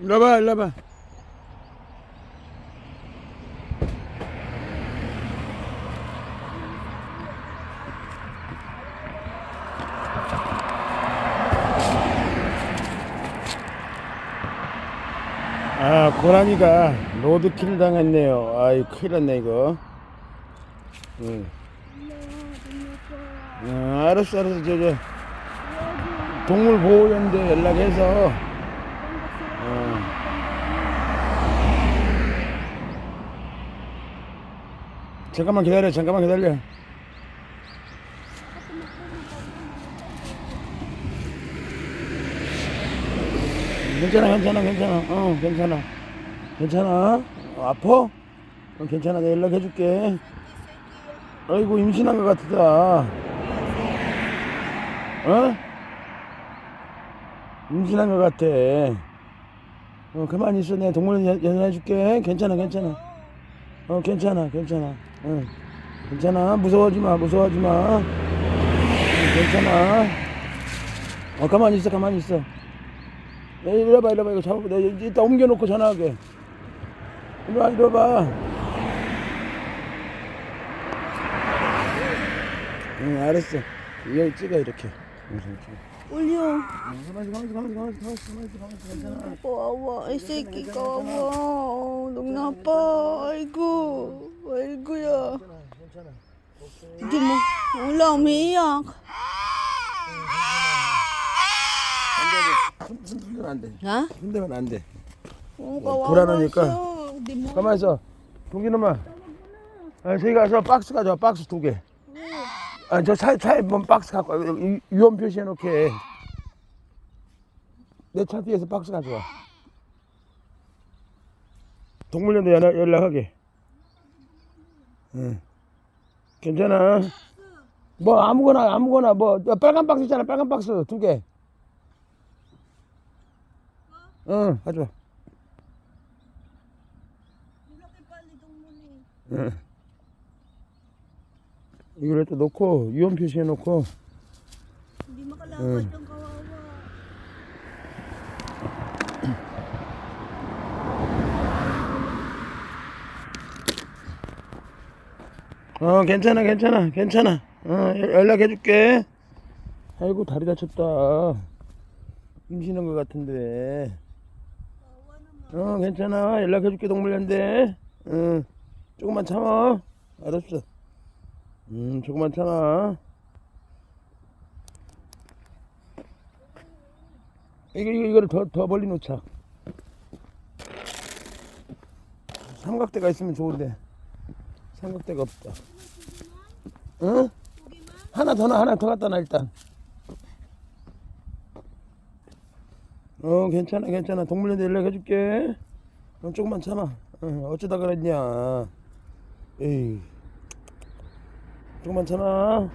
일로 와봐 일로 와봐. 아 고라니가 로드킬 당했네요. 아이 큰일 났네 이거. 응. 어, 알았어 알았어 저 저. 동물보호연대 연락해서 어. 잠깐만 기다려 잠깐만 기다려. 괜찮아 괜찮아 괜찮아. 어 괜찮아. 괜찮아? 어, 아파? 어, 괜찮아. 내가 연락해줄게. 아이고 임신한 것 같다. 어? 임신한 것 같아. 어 가만히 있어. 내가 동물 연- 연락해줄게. 괜찮아 괜찮아 어 괜찮아 괜찮아. 응. 괜찮아. 무서워하지 마 무서워하지 마. 응, 괜찮아. 어 가만히 있어 가만히 있어. 야, 이리 와봐 이리 와봐. 이거 잡아봐. 내가 이따 옮겨놓고 전화하게. 이리 와 이리 와봐. 응 알았어. 여기 찍어 이렇게. 응, 이렇게. 올려. 가만히 가만히 가만히 가만히 가만히 가만히 가만히 괜찮아 와와 이 새끼가 와. 어, 너무 나빠. 아이고 아이고야. 괜찮아 이게 뭐 올라오면 안돼 손 흔들면 안돼 야? 흔들면 안돼 뭐가 어, 불안하니까. 네 뭐. 가만히 있어 동기놈아 아, 저기 가서 박스 가져와 박스 두 개 아, 저 차에, 차에 뭔 박스 갖고 와. 위- 위험 표시해 놓게. 내 차 뒤에서 박스 가져와. 동물연대 연락, 연락하게. 응. 괜찮아? 뭐 아무거나 아무거나 뭐 빨간 박스 있잖아 빨간 박스 두 개. 응 가져와. 응. 이걸 또 놓고 위험 표시해 놓고. Hindi kawawa. 어 괜찮아 괜찮아 괜찮아. 어 연- 연락해 줄게. 아이고 다리 다쳤다. 임신한 것 같은데. 어 괜찮아. 연락해 줄게 동물연대. 응. 조금만 참아. 알았어 음 조금만 참아 이거 이거 이거를 더 더 멀리 놓자 삼각대가 있으면 좋은데 삼각대가 없다 응? 하나 더 나, 하나 더 갖다 놔, 일단. 어, 괜찮아, 괜찮아. 동물원에 연락해줄게. 어, 조금만 참아. 어, 어쩌다 그랬냐. 에이. 조금만 참아.